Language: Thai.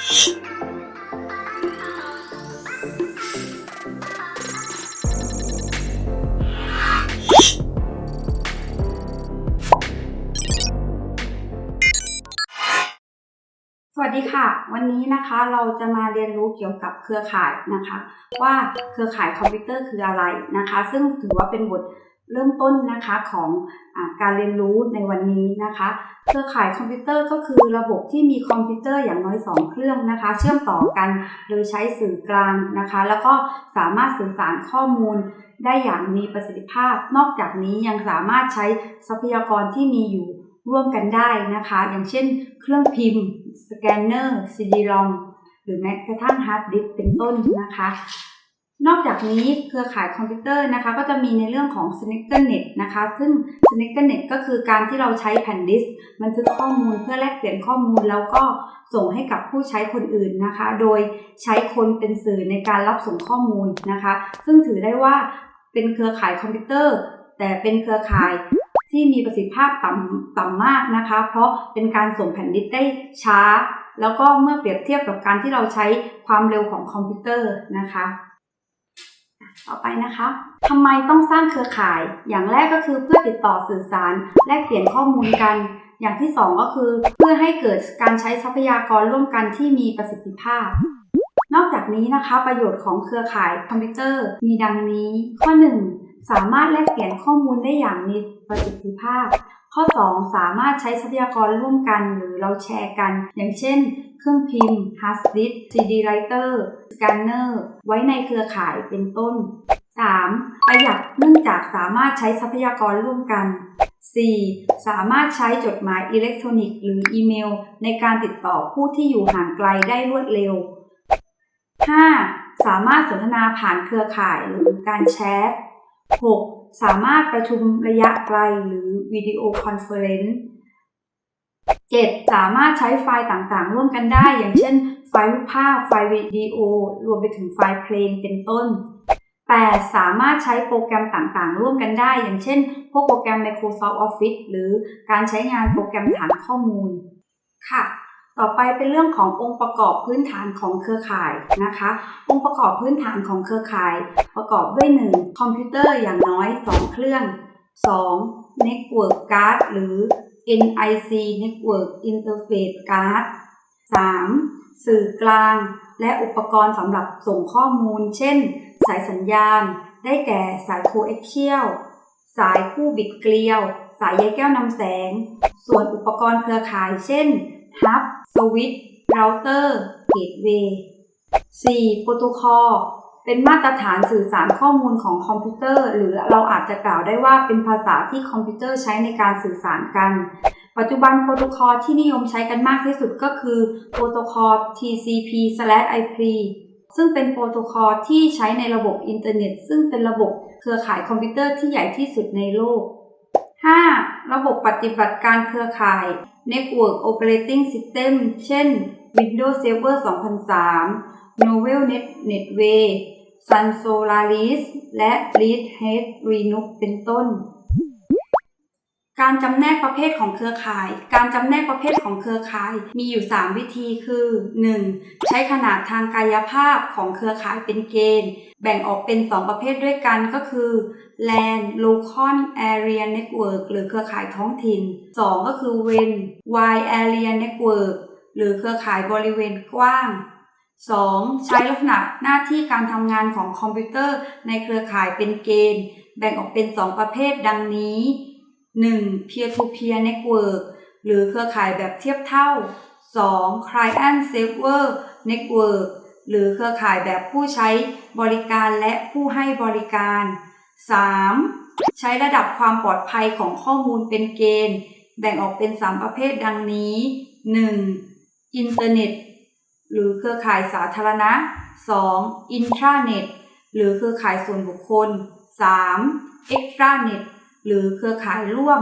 สวัสดีค่ะ วันนี้นะคะเราจะมาเรียนรู้เกี่ยวกับเครือข่ายนะคะ ว่าเครือข่ายคอมพิวเตอร์คืออะไรนะคะ ซึ่งถือว่าเป็นบท เริ่มต้นนะคะของอการเรียนรู้ในวันนี้นะคะ เครือข่ายคอมพิวเตอร์ก็คือระบบที่มีคอมพิวเตอร์อย่างน้อย 2 เครื่องนะคะ เชื่อมต่อกันโดยใช้สื่อกลางนะคะ แล้วก็สามารถสื่อสารข้อมูลได้อย่างมีประสิทธิภาพ นอกจากนี้ยังสามารถใช้ทรัพยากรที่มีอยู่ร่วมกันได้นะคะ อย่างเช่น เครื่องพิมพ์ สแกนเนอร์ซีดีรอมหรือแม้กระทั่งฮาร์ดดิสก์เป็นต้นนะคะ นอกจากนี้เครือข่ายคอมพิวเตอร์นะคะ ก็จะมีในเรื่องของ s n a k e r Net นะคะ ซึ่ง s n a k e r Net ก็คือการที่เราใช้แผ่นดิสก์บันทึกข้อมูลเพื่อแลกเปลี่ยนข้อมูลแล้วก็ส่งให้กับผู้ใช้คนอื่นนะคะ โดยใช้คนเป็นสื่อในการรับส่งข้อมูลนะคะ ซึ่งถือได้ว่าเป็นเครือข่ายคอมพิวเตอร์ แต่เป็นเครือข่ายที่มีประสิทธิภาพต่ำต่ำมากนะคะ เพราะเป็นการส่งแผ่นดิสก์ได้ช้า แล้วก็เมื่อเปรียบเทียบกับการที่เราใช้ความเร็วของคอมพิวเตอร์นะคะ ต่อไปนะคะทำไมต้องสร้างเครือข่าย อย่างแรกก็คือเพื่อติดต่อสื่อสาร แลกเปลี่ยนข้อมูลกัน อย่างที่สองก็คือเพื่อให้เกิดการใช้ทรัพยากรร่วมกันที่มีประสิทธิภาพ นอกจากนี้นะคะ ประโยชน์ของเครือข่ายคอมพิวเตอร์ มีดังนี้ ข้อ 1 สามารถแลกเปลี่ยนข้อมูลได้อย่างมีประสิทธิภาพ ข้อ 2 สามารถใช้ทรัพยากรร่วมกันหรือเราแชร์กัน อย่างเช่น เครื่องพิมพ์ hard disk CD writer scanner ไว้ในเครือข่ายเป็นต้น 3. ประหยัดเนื่องจากสามารถใช้ทรัพยากรร่วมกัน 4. สามารถใช้จดหมายอิเล็กทรอนิกส์หรืออีเมล ในการติดต่อผู้ที่อยู่ห่างไกลได้รวดเร็ว 5. สามารถสนทนาผ่านเครือข่ายหรือการแชท 6. สามารถประชุมระยะไกลหรือวิดีโอคอนเฟอเรนซ์ 7. สามารถใช้ไฟล์ต่างๆ ร่วมกันได้ อย่างเช่น ไฟล์รูปภาพ ไฟล์วิดีโอ รวมไปถึงไฟล์เพลงเป็นต้น 8. สามารถใช้โปรแกรมต่างๆ ร่วมกันได้ อย่างเช่น พวกโปรแกรม Microsoft Office หรือการใช้งานโปรแกรมฐานข้อมูล ค่ะ ต่อไปเป็นเรื่องขององค์ประกอบพื้นฐานของเครือข่ายนะคะ องค์ประกอบพื้นฐานของเครือข่าย ประกอบด้วย 1. คอมพิวเตอร์อย่างน้อย 2 เครื่อง 2. Network Card หรือ NIC Network Interface Card 3. สื่อกลาง และอุปกรณ์สำหรับส่งข้อมูล เช่น สายสัญญาณ ได้แก่สายโคเอ็กเชียลสายคู่บิดเกลียว สายใยแก้วนำแสง ส่วนอุปกรณ์เครือข่าย เช่นฮับ สวิตช์เราเตอร์เกตเวย์ 4. โปรโตคอลเป็นมาตรฐานสื่อสารข้อมูลของคอมพิวเตอร์ หรือเราอาจจะกล่าวได้ว่าเป็นภาษาที่คอมพิวเตอร์ใช้ในการสื่อสารกัน ปัจจุบันโปรโตคอลที่นิยมใช้กันมากที่สุดก็คือโปรโตคอล TCP/IP ซึ่งเป็นโปรโตคอลที่ใช้ในระบบอินเทอร์เน็ต ซึ่งเป็นระบบเครือข่ายคอมพิวเตอร์ที่ใหญ่ที่สุดในโลก 5. ระบบปฏิบัติการเครือข่าย Network Operating System เช่น Windows Server 2003 Novel Net Netway Sun Solaris และ Red Hat Linux เป็นต้น การจำแนกประเภทของเครือข่าย การจำแนกประเภทของเครือข่ายมีอยู่ 3 วิธีคือ 1. ใช้ขนาดทางกายภาพของเครือข่ายเป็นเกณฑ์ แบ่งออกเป็น 2 ประเภทด้วยกันก็คือ LAN Local Area Network หรือเครือข่ายท้องถิ่น 2 ก็คือ WAN Wide Area Network หรือเครือข่ายบริเวณกว้าง 2. ใช้ลักษณะหน้าที่การทำงานของคอมพิวเตอร์ในเครือข่ายเป็นเกณฑ์ แบ่งออกเป็น 2 ประเภทดังนี้ 1. Peer to Peer Network หรือเครือข่ายแบบเทียบเท่า 2. Client Server Network หรือเครือข่ายแบบผู้ใช้บริการและผู้ให้บริการ 3. ใช้ระดับความปลอดภัยของข้อมูลเป็นเกณฑ์ แบ่งออกเป็น 3 ประเภทดังนี้ 1. อินเทอร์เน็ต หรือเครือข่ายสาธารณะ 2. อินทราเน็ต หรือเครือข่ายส่วนบุคคล 3. เอ็กตราเน็ต หรือเครือข่ายร่วม